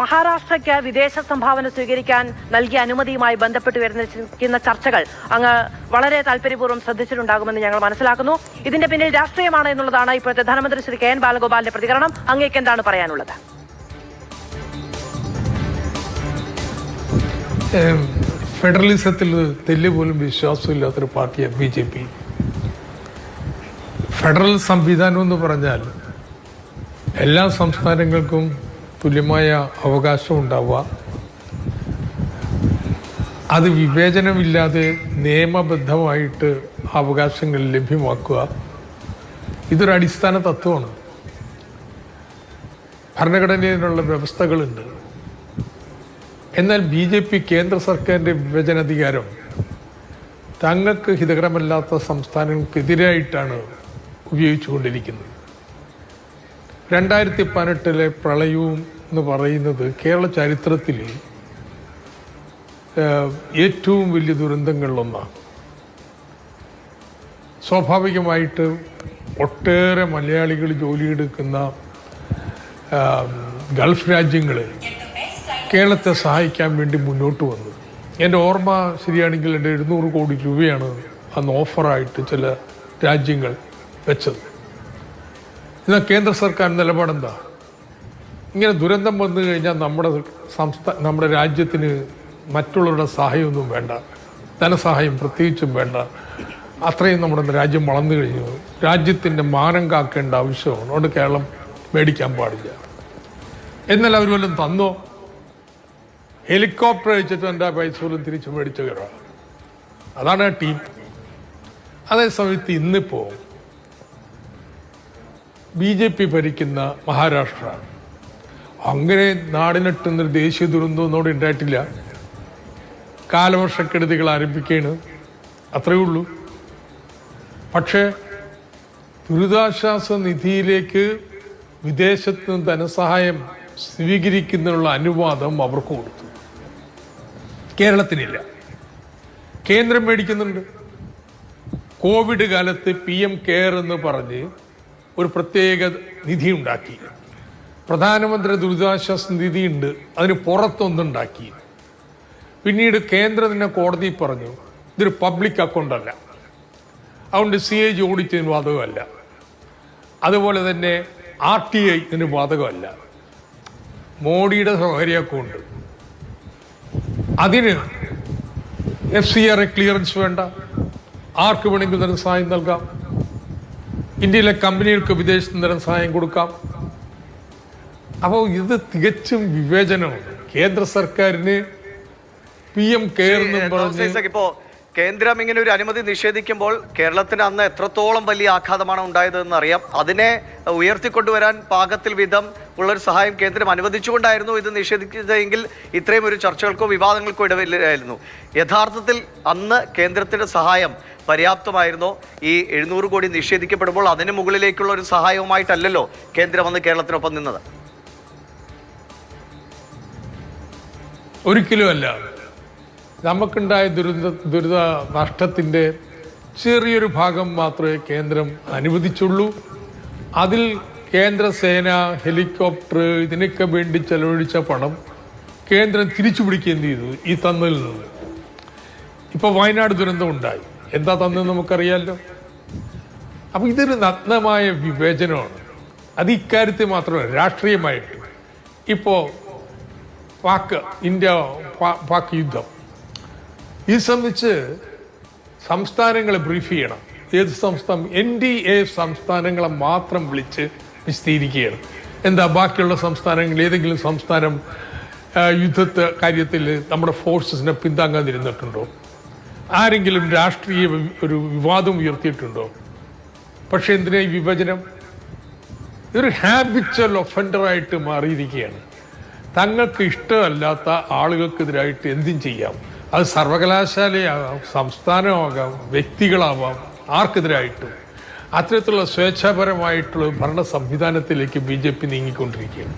മഹാരാഷ്ട്രയ്ക്ക് വിദേശ സംഭാവന സ്വീകരിക്കാൻ നൽകിയ അനുമതിയുമായി ബന്ധപ്പെട്ട് വരുന്ന ചർച്ചകൾ അങ്ങ് വളരെ താല്പര്യപൂർവം ശ്രദ്ധിച്ചിട്ടുണ്ടാകുമെന്ന് ഞങ്ങൾ മനസ്സിലാക്കുന്നു. ഇതിന്റെ പിന്നിൽ രാഷ്ട്രീയമാണ് എന്നുള്ളതാണ് ഇപ്പോഴത്തെ ധനമന്ത്രി ശ്രീ കെ എൻ ബാലഗോപാലിന്റെ പ്രതികരണം. അങ്ങേക്ക് എന്താണ് പറയാനുള്ളത്? ഫെഡറലിസത്തിൽ തെല്ല് പോലും വിശ്വാസമില്ലാത്തൊരു പാർട്ടിയാണ് ബി ജെ പി. ഫെഡറൽ സംവിധാനം എന്ന് പറഞ്ഞാൽ എല്ലാ സംസ്ഥാനങ്ങൾക്കും തുല്യമായ അവകാശം ഉണ്ടാവുക. അത് വിവേചനമില്ലാതെ നിയമബദ്ധമായിട്ട് അവകാശങ്ങൾ ലഭ്യമാക്കുക. ഇതൊരു അടിസ്ഥാന തത്വമാണ്. ഭരണഘടനയിലുള്ള വ്യവസ്ഥകളുണ്ട്. എന്നാൽ ബി ജെ പി കേന്ദ്ര സർക്കാരിന്റെ വിഭജനാധികാരം തങ്ങൾക്ക് ഹിതകരമല്ലാത്ത സംസ്ഥാനങ്ങൾക്കെതിരായിട്ടാണ് ഉപയോഗിച്ചുകൊണ്ടിരിക്കുന്നത്. രണ്ടായിരത്തി പതിനെട്ടിലെ പ്രളയവും എന്ന് പറയുന്നത് കേരള ചരിത്രത്തിൽ ഏറ്റവും വലിയ ദുരന്തങ്ങളിലൊന്നാണ്. സ്വാഭാവികമായിട്ട് ഒട്ടേറെ മലയാളികൾ ജോലിയെടുക്കുന്ന ഗൾഫ് രാജ്യങ്ങൾ കേരളത്തെ സഹായിക്കാൻ വേണ്ടി മുന്നോട്ട് വന്നു. എന്റെ ഓർമ്മ ശരിയാണെങ്കിൽ എന്റെ എഴുന്നൂറ് കോടി രൂപയാണ് അന്ന് ഓഫറായിട്ട് ചില രാജ്യങ്ങൾ വെച്ചത്. എന്നാൽ കേന്ദ്ര സർക്കാർ നിലപാടെന്താ? ഇങ്ങനെ ദുരന്തം വന്നു കഴിഞ്ഞാൽ നമ്മുടെ സംസ്ഥാന നമ്മുടെ രാജ്യത്തിന് മറ്റുള്ളവരുടെ സഹായമൊന്നും വേണ്ട. ധനസഹായം പ്രത്യേകിച്ചും വേണ്ട. അത്രയും നമ്മുടെ രാജ്യം വളർന്നു കഴിഞ്ഞു. രാജ്യത്തിന്റെ മാനം കാക്കേണ്ട ആവശ്യമാണ്. അതുകൊണ്ട് കേരളം മേടിക്കാൻ പാടില്ല. എന്നാൽ അവർ വല്ലതും തന്നോ? ഹെലികോപ്റ്റർ അയച്ചിട്ട് എന്റെ പൈസ പോലും തിരിച്ചു മേടിച്ചു കയറാം അതാണ് ടീം. അതേ സമയത്ത് ഇന്നിപ്പോ ബി ജെ പി ഭരിക്കുന്ന മഹാരാഷ്ട്ര അങ്ങനെ നാടിനെട്ടുന്നൊരു ദേശീയ ദുരന്തമൊന്നും ഉണ്ടായിട്ടില്ല. കാലവർഷക്കെടുതികൾ ആരംഭിക്കുകയാണ് അത്രയേ ഉള്ളൂ. പക്ഷേ ദുരിതാശ്വാസ നിധിയിലേക്ക് വിദേശത്ത് നിന്ന് ധനസഹായം സ്വീകരിക്കുന്നതിനുള്ള അനുവാദം അവർക്ക് കൊടുത്തു. കേരളത്തിനില്ല. കേന്ദ്രം മേടിക്കുന്നുണ്ട്. കോവിഡ് കാലത്ത് പി എം കെയർ എന്ന് പറഞ്ഞ് ഒരു പ്രത്യേക നിധി ഉണ്ടാക്കി. പ്രധാനമന്ത്രി ദുരിതാശ്വാസ നിധി ഉണ്ട് അതിന് പുറത്തൊന്നുണ്ടാക്കി. പിന്നീട് കേന്ദ്രം തന്നെ കോടതി പറഞ്ഞു ഇതൊരു പബ്ലിക് അക്കൗണ്ടല്ല. അതുകൊണ്ട് സി എ ജി ഓഡിറ്റിന് ബാധകമല്ല. അതുപോലെ തന്നെ ആർ ടി ഐ ഇതിന് ബാധകമല്ല. മോഡിയുടെ സ്വകാര്യ അക്കൗണ്ട് അതിന് എഫ് സി ആർ ക്ലിയറൻസ് വേണ്ട. ആർക്ക് വേണമെങ്കിലും ധനസഹായം നൽകാം. ഇന്ത്യയിലെ കമ്പനികൾക്ക് വിദേശത്ത് നിന്ന് ധനസഹായം കൊടുക്കാം. അപ്പോൾ ഇത് തികച്ചും വിവേചനമാണ്. കേന്ദ്ര സർക്കാരിന് പി എം കെയർ ഇപ്പോ കേന്ദ്രം ഇങ്ങനെ ഒരു അനുമതി നിഷേധിക്കുമ്പോൾ കേരളത്തിന് അന്ന് എത്രത്തോളം വലിയ ആഘാതമാണ് ഉണ്ടായതെന്ന് അറിയാം. അതിനെ ഉയർത്തിക്കൊണ്ടുവരാൻ പാകത്തിൽ വിധം ഉള്ളൊരു സഹായം കേന്ദ്രം അനുവദിച്ചുകൊണ്ടായിരുന്നു ഇത് നിഷേധിച്ചതെങ്കിൽ ഇത്രയും ഒരു ചർച്ചകൾക്കോ വിവാദങ്ങൾക്കോ ഇടവില്ലായിരുന്നു. യഥാർത്ഥത്തിൽ അന്ന് കേന്ദ്രത്തിന്റെ സഹായം പര്യാപ്തമായിരുന്നോ? ഈ എഴുന്നൂറ് കോടി നിഷേധിക്കപ്പെടുമ്പോൾ അതിന് മുകളിലേക്കുള്ള ഒരു സഹായവുമായിട്ടല്ലല്ലോ കേന്ദ്രം അന്ന് കേരളത്തിനൊപ്പം നിന്നത്. ഒരിക്കലും അല്ല. നമുക്കുണ്ടായ ദുരിത ദുരിത നഷ്ടത്തിന്റെ ചെറിയൊരു ഭാഗം മാത്രമേ കേന്ദ്രം അനുവദിച്ചുള്ളൂ. അതിൽ കേന്ദ്രസേന ഹെലികോപ്റ്റർ ഇതിനൊക്കെ വേണ്ടി ചെലവഴിച്ച പണം കേന്ദ്രം തിരിച്ചു പിടിക്കുകയും ചെയ്തു ഈ തന്നതിൽ നിന്ന്. ഇപ്പോൾ വയനാട് ദുരന്തം ഉണ്ടായി. എന്താ തന്നെന്ന് നമുക്കറിയാമല്ലോ അപ്പം ഇതൊരു നഗ്നമായ വിവേചനമാണ്. അത് ഇക്കാര്യത്തിൽ മാത്രമല്ല രാഷ്ട്രീയമായിട്ട്. ഇപ്പോൾ പാക് ഇന്ത്യ പാക്ക് പാക് യുദ്ധം. ഇത് സംബന്ധിച്ച് സംസ്ഥാനങ്ങളെ ബ്രീഫ് ചെയ്യണം. ഏത് സംസ്ഥാനം? എൻ ഡി എ സംസ്ഥാനങ്ങളെ മാത്രം വിളിച്ച് വിശദീകരിക്കുകയാണ്. എന്താ ബാക്കിയുള്ള സംസ്ഥാനങ്ങൾ? ഏതെങ്കിലും സംസ്ഥാനം യുദ്ധത്തെ കാര്യത്തിൽ നമ്മുടെ ഫോഴ്സസിനെ പിന്താങ്ങാതിരുന്നിട്ടുണ്ടോ? ആരെങ്കിലും രാഷ്ട്രീയ ഒരു വിവാദം ഉയർത്തിയിട്ടുണ്ടോ? പക്ഷേ എന്തിനാ ഈ വിഭജനം? ഇതൊരു ഹാബിച്വൽ ഒഫൻഡറായിട്ട് മാറിയിരിക്കുകയാണ്. തങ്ങൾക്ക് ഇഷ്ടമല്ലാത്ത ആളുകൾക്കെതിരായിട്ട് എന്തും ചെയ്യാം. അത് സർവകലാശാലയാകാം സംസ്ഥാനമാകാം വ്യക്തികളാവാം ആർക്കെതിരായിട്ടും. അത്തരത്തിലുള്ള സ്വേച്ഛാപരമായിട്ടുള്ള ഭരണ സംവിധാനത്തിലേക്ക് ബി ജെ പി നീങ്ങിക്കൊണ്ടിരിക്കുകയാണ്.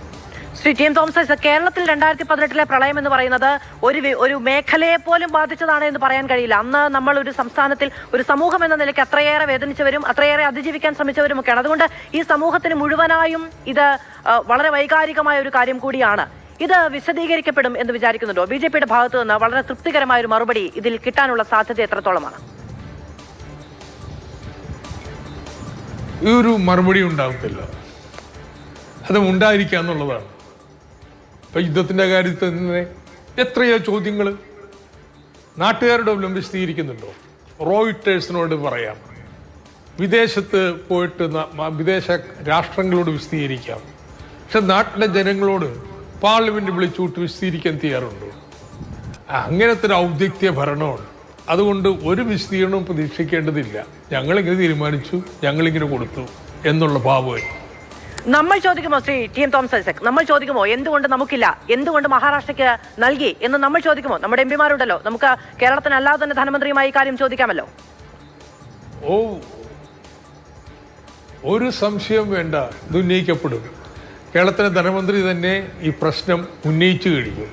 ശ്രീ ടി എം തോമസ് കേരളത്തിൽ രണ്ടായിരത്തി പതിനെട്ടിലെ പ്രളയം എന്ന് പറയുന്നത് ഒരു ഒരു മേഖലയെ പോലും ബാധിച്ചതാണ് എന്ന് പറയാൻ കഴിയില്ല. അന്ന് നമ്മൾ ഒരു സംസ്ഥാനത്തിൽ ഒരു സമൂഹം എന്ന നിലയ്ക്ക് അത്രയേറെ വേദനിച്ചവരും അത്രയേറെ അതിജീവിക്കാൻ ശ്രമിച്ചവരുമൊക്കെയാണ്. അതുകൊണ്ട് ഈ സമൂഹത്തിന് മുഴുവനായും ഇത് വളരെ വൈകാരികമായ ഒരു കാര്യം കൂടിയാണ്. ഇത് വിശദീകരിക്കപ്പെടും എന്ന് വിചാരിക്കുന്നുണ്ടോ? ബി ജെ പിയുടെ ഭാഗത്തു നിന്ന് വളരെ തൃപ്തികരമായ ഒരു മറുപടി ഇതിൽ കിട്ടാനുള്ള സാധ്യത എത്രത്തോളമാണ്? ഈ ഒരു മറുപടി ഉണ്ടാകത്തില്ല അത് ഉണ്ടായിരിക്കുക എന്നുള്ളതാണ്. ഇപ്പൊ യുദ്ധത്തിന്റെ കാര്യത്തിൽ തന്നെ എത്രയോ ചോദ്യങ്ങൾ നാട്ടുകാരുടെ മുമ്പിൽ വിശദീകരിക്കുന്നുണ്ടോ? റോയിട്ടേഴ്സിനോട് പറയാം. വിദേശത്ത് പോയിട്ട് വിദേശ രാഷ്ട്രങ്ങളോട് വിശദീകരിക്കാം. പക്ഷെ നാട്ടിലെ ജനങ്ങളോട് പാർലമെന്റ് വിളിച്ചുവിട്ട് വിശദീകരിക്കാൻ തയ്യാറുണ്ടോ. അങ്ങനത്തെ ഒരു ഔദ്യോഗിക ഭരണമാണ്. അതുകൊണ്ട് ഒരു വിശദീകരണവും പ്രതീക്ഷിക്കേണ്ടതില്ല. ഞങ്ങളിങ്ങനെ തീരുമാനിച്ചു ഞങ്ങളിങ്ങനെ കൊടുത്തു എന്നുള്ള ഭാവമായി നമ്മൾ ചോദിക്കുമോ Shri T M Thomas Isaac? നമ്മൾ ചോദിക്കുമോ? എന്തുകൊണ്ട് നമുക്കില്ല? എന്തുകൊണ്ട് മഹാരാഷ്ട്രയ്ക്ക് നൽകി? എന്ന് നമ്മൾ ചോദിക്കുമോ? നമ്മുടെ എം പിമാരുണ്ടല്ലോ. നമുക്ക് കേരളത്തിനല്ലാതെ തന്നെ ധനമന്ത്രിയുമായി കാര്യം ചോദിക്കാമല്ലോ. ഓ ഒരു സംശയം വേണ്ട. ഇത് ഉന്നയിക്കപ്പെടും. കേരളത്തിലെ ധനമന്ത്രി തന്നെ ഈ പ്രശ്നം ഉന്നയിച്ചു കഴിഞ്ഞു.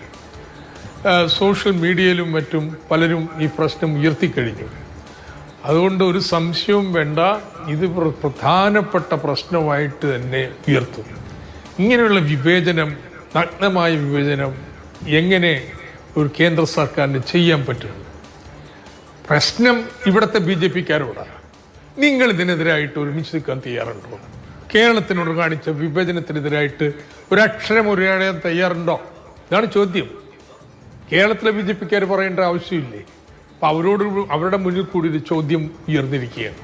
സോഷ്യൽ മീഡിയയിലും മറ്റും പലരും ഈ പ്രശ്നം ഉയർത്തിക്കഴിഞ്ഞു. അതുകൊണ്ട് ഒരു സംശയവും വേണ്ട ഇത് പ്ര- പ്രധാനപ്പെട്ട പ്രശ്നമായിട്ട് തന്നെ ഉയർത്തും. ഇങ്ങനെയുള്ള വിവേചനം നഗ്നമായ വിവേചനം എങ്ങനെ ഒരു കേന്ദ്ര സർക്കാരിന് ചെയ്യാൻ പറ്റും? പ്രശ്നം ഇവിടുത്തെ ബി ജെ പിക്കാരോടാണ് നിങ്ങൾ ഇതിനെതിരായിട്ട് ഒരുമിച്ച് നിൽക്കാൻ തയ്യാറുണ്ടോ? കേരളത്തിനോട് കാണിച്ച വിഭജനത്തിനെതിരായിട്ട് ഒരക്ഷരം ഒരാളെയാൻ തയ്യാറുണ്ടോ? ഇതാണ് ചോദ്യം. കേരളത്തിലെ ബി ജെ പിക്കാർ പറയേണ്ട ആവശ്യമില്ലേ? അപ്പം അവരോട് അവരുടെ മുന്നിൽ കൂടി ഒരു ചോദ്യം ഉയർന്നിരിക്കുകയാണ്.